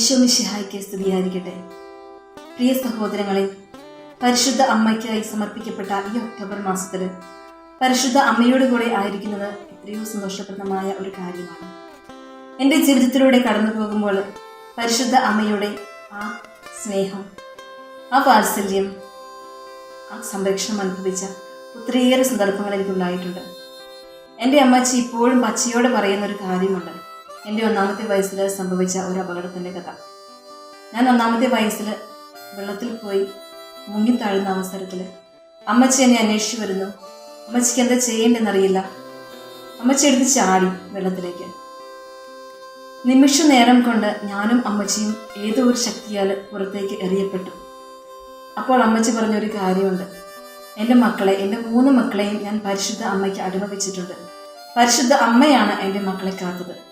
ഈശോ മിശിഹായ്ക്ക് സ്തുതിയായിരിക്കട്ടെ. പ്രിയ സഹോദരങ്ങളെ പരിശുദ്ധ അമ്മയ്ക്കായി സമർപ്പിക്കപ്പെട്ട ഈ ഒക്ടോബർ മാസത്തിൽ പരിശുദ്ധ അമ്മയോട് കൂടെ ആയിരിക്കുന്നത് എത്രയോ സന്തോഷപ്രദമായ ഒരു കാര്യമാണ്. എന്റെ ജീവിതത്തിലൂടെ കടന്നു പോകുമ്പോൾ പരിശുദ്ധ അമ്മയുടെ ആ സ്നേഹം ആ വാത്സല്യം ആ സംരക്ഷണം അനുഭവിച്ച ഒത്തിരിയേറെ സന്ദർഭങ്ങൾ എനിക്കുണ്ടായിട്ടുണ്ട്. എന്റെ അമ്മച്ചി ഇപ്പോഴും പച്ചയോട് പറയുന്ന ഒരു കാര്യമുണ്ട്. എന്റെ ഒന്നാമത്തെ വയസ്സിൽ സംഭവിച്ച ഒരു അപകടത്തിന്റെ കഥ. ഞാൻ ഒന്നാമത്തെ വയസ്സിൽ വെള്ളത്തിൽ പോയി മുങ്ങി താഴുന്ന അവസരത്തിൽ അമ്മച്ചി എന്നെ അന്വേഷിച്ചു വരുന്നു. അമ്മച്ചിക്ക് എന്താ ചെയ്യേണ്ടെന്നറിയില്ല. അമ്മച്ചി എടുത്ത് ചാടി വെള്ളത്തിലേക്ക്. നിമിഷ നേരം കൊണ്ട് ഞാനും അമ്മച്ചിയും ഏതോ ഒരു ശക്തിയാൽ പുറത്തേക്ക് എറിയപ്പെട്ടു. അപ്പോൾ അമ്മച്ചി പറഞ്ഞൊരു കാര്യമുണ്ട്. എന്റെ മക്കളെ എന്റെ മൂന്ന് മക്കളെയും ഞാൻ പരിശുദ്ധ അമ്മയ്ക്ക് അടിമ വെച്ചിട്ടുണ്ട്. പരിശുദ്ധ അമ്മയാണ് എന്റെ മക്കളെ കാത്തത്.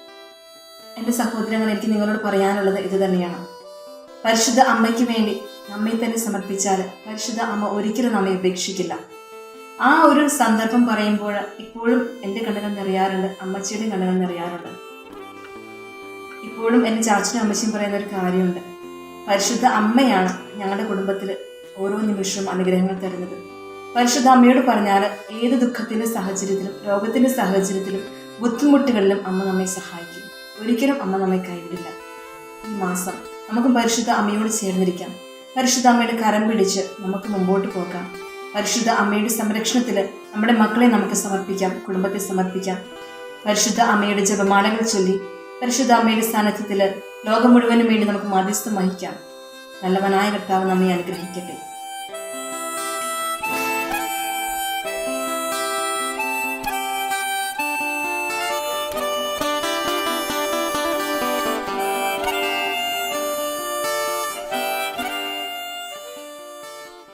എന്റെ സഹോദരങ്ങൾ എനിക്ക് നിങ്ങളോട് പറയാനുള്ളത് ഇത് തന്നെയാണ്. പരിശുദ്ധ അമ്മയ്ക്ക് വേണ്ടി നമ്മെ തന്നെ സമർപ്പിച്ചാൽ പരിശുദ്ധ അമ്മ ഒരിക്കലും നമ്മെ ഉപേക്ഷിക്കില്ല. ആ ഒരു സന്ദർഭം പറയുമ്പോൾ ഇപ്പോഴും എന്റെ കണ്ണുകൾ നിറയാറുണ്ട് അമ്മച്ചിയുടെ കണ്ണുകൾ നിറയാറുണ്ട്. ഇപ്പോഴും എന്റെ ചാച്ചനും അമ്മച്ചിയും പറയുന്ന ഒരു കാര്യമുണ്ട്. പരിശുദ്ധ അമ്മയാണ് ഞങ്ങളുടെ കുടുംബത്തിൽ ഓരോ നിമിഷവും അനുഗ്രഹങ്ങൾ തരുന്നത്. പരിശുദ്ധ അമ്മയോട് പറഞ്ഞാൽ ഏത് ദുഃഖത്തിന്റെ സാഹചര്യത്തിലും രോഗത്തിന്റെ സാഹചര്യത്തിലും ബുദ്ധിമുട്ടുകളിലും അമ്മ നമ്മെ സഹായിക്കും. ഒരിക്കലും അമ്മ നമ്മെ കൈവിടില്ല ഈ മാസം നമുക്ക് പരിശുദ്ധ അമ്മയോട് ചേർന്നിരിക്കാം. പരിശുദ്ധ അമ്മയുടെ കരം പിടിച്ച് നമുക്ക് മുമ്പോട്ട് പോകാം. പരിശുദ്ധ അമ്മയുടെ സംരക്ഷണത്തിൽ നമ്മുടെ മക്കളെ നമുക്ക് സമർപ്പിക്കാം കുടുംബത്തെ സമർപ്പിക്കാം. പരിശുദ്ധ അമ്മയുടെ ജപമാലകൾ ചൊല്ലി പരിശുദ്ധ അമ്മയുടെ സാന്നിധ്യത്തിൽ ലോകം മുഴുവനും വേണ്ടി നമുക്ക് മധ്യസ്ഥം വഹിക്കാം. നല്ലവനായ കർത്താവ് നമ്മെ അനുഗ്രഹിക്കട്ടെ.